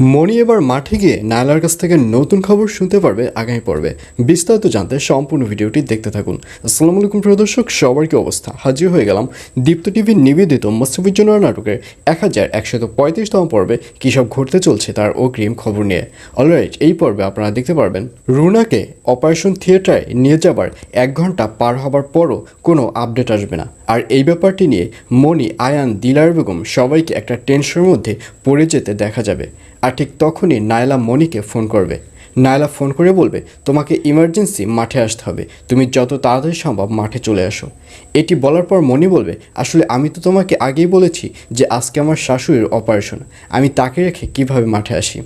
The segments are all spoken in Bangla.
মণি এবার মাঠে গিয়ে নায়লার কাছ থেকে নতুন খবর শুনতে পারবে আগামী পর্বে। বিস্তারিত জানতে সম্পূর্ণ ভিডিওটি দেখতে থাকুন। আসসালামু আলাইকুম, প্রিয় দর্শক সবার কি অবস্থা। হাজির হয়ে গেলাম দীপ্ত টিভির নিবেদিত মোস্তাফিজুল্লাহ নাটকের এক হাজার একশত পঁয়ত্রিশতম পর্বে কী সব ঘটতে চলছে তার অগ্রিম খবর নিয়ে। অলরাইট এই পর্বে আপনারা দেখতে পারবেন, রুনাকে অপারেশন থিয়েটারে নিয়ে যাবার এক ঘণ্টা পার হবার পরও কোনো আপডেট আসবে না। আর এই ব্যাপারটি নিয়ে মনি আয়ান, দিলার বেগম সবাইকে একটা টেনশনের মধ্যে পড়ে যেতে দেখা যাবে। আর ঠিক তখনই নায়লা মনিকে ফোন করবে। নায়লা ফোন করে বলবে, তোমাকে ইমার্জেন্সি মাঠে আসতে হবে। তুমি যত তাড়াতাড়ি সম্ভব মাঠে চলে আসো। এটি বলার পর মনি বলবে, আসলে আমি তো তোমাকে আগেই বলেছি যে আজকে আমার শাশুড়ির অপারেশন আমি তাকে রেখে কীভাবে মাঠে আসি?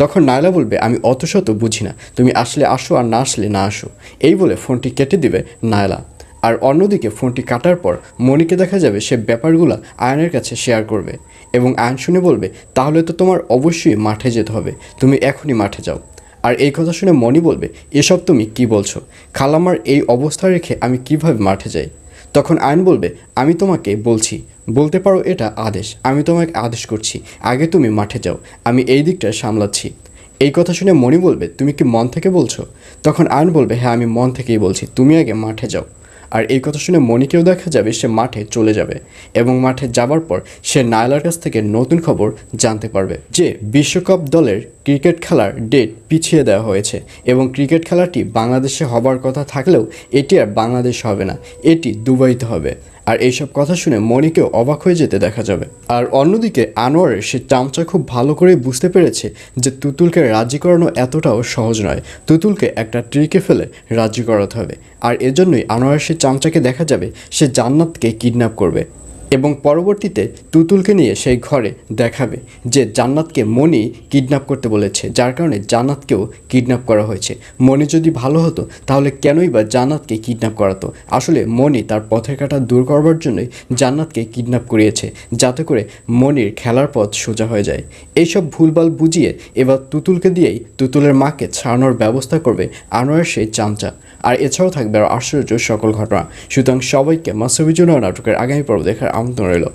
তখন নায়লা বলবে, আমি অত শত বুঝি না। তুমি আসলে আসো আর না আসলে না আসো। এই বলে ফোনটি কেটে দিবে নায়লা। আর অন্যদিকে ফোনটি কাটার পর মনিকে দেখা যাবে সে ব্যাপারগুলো আয়নের কাছে শেয়ার করবে এবং আয়ন শুনে বলবে, তাহলে তো তোমার অবশ্যই মাঠে যেতে হবে। তুমি এখনই মাঠে যাও। আর এই কথা শুনে মনি বলবে, এসব তুমি কি বলছো? খালামার এই অবস্থা রেখে আমি কীভাবে মাঠে যাই? তখন আয়ন বলবে, আমি তোমাকে বলছি, বলতে পারো এটা আদেশ। আমি তোমাকে আদেশ করছি, আগে তুমি মাঠে যাও। আমি এই দিকটা সামলাচ্ছি। এই কথা শুনে মনি বলবে, তুমি কি মন থেকে বলছো? তখন আয়ন বলবে হ্যাঁ আমি মন থেকেই বলছি। তুমি আগে মাঠে যাও। আর এই কথা শুনে মনিকেও দেখা যাবে সে মাঠে চলে যাবে এবং মাঠে যাবার পর সে নায়লার কাছ থেকে নতুন খবর জানতে পারবে যে বিশ্বকাপ দলের ক্রিকেট খেলার ডেট পিছিয়ে দেওয়া হয়েছে এবং ক্রিকেট খেলাটি বাংলাদেশে হবার কথা থাকলেও এটি আর বাংলাদেশ হবে না, এটি দুবাইতে হবে। আর এইসব কথা শুনে মনিকেও অবাক হয়ে যেতে দেখা যাবে। আর অন্যদিকে আনোয়ারের সে চামচা খুব ভালো করে বুঝতে পেরেছে যে তুতুলকে রাজি করানো এতটাও সহজ নয়। তুতুলকে একটা ট্রিকে ফেলে রাজি করাতে হবে। আর এজন্যই আনোয়ারের সে চামচাকে দেখা যাবে সে জান্নাতকে কিডন্যাপ করবে। এবং পরবর্তীতে তুতুলকে নিয়ে সেই ঘরে দেখাবে যে জান্নাতকে মনি কিডন্যাপ করতে বলেছে, যার কারণে জান্নাতকেও কিডন্যাপ করা হয়েছে। মনি যদি ভালো হতো, তাহলে কেনই বা জান্নাতকে কিডন্যাপ করাতো? আসলে মনি তার পথের কাটা দূর করবার জন্যই জান্নাতকে কিডন্যাপ করিয়েছে, যাতে করে মনির খেলার পথ সোজা হয়ে যায়। এইসব ভুলভাল বুঝিয়ে এবার তুতুলকে দিয়েই তুতুলের মাকে ছাড়ানোর ব্যবস্থা করবে আনোয়ার সেই চামচা। আর এছাড়াও থাকবে আরও আশ্চর্য সকল ঘটনা। সুতরাং সবাইকে মাসবিজুনা নাটকের আগামী পর্ব দেখার আমন্ত্রণ রইল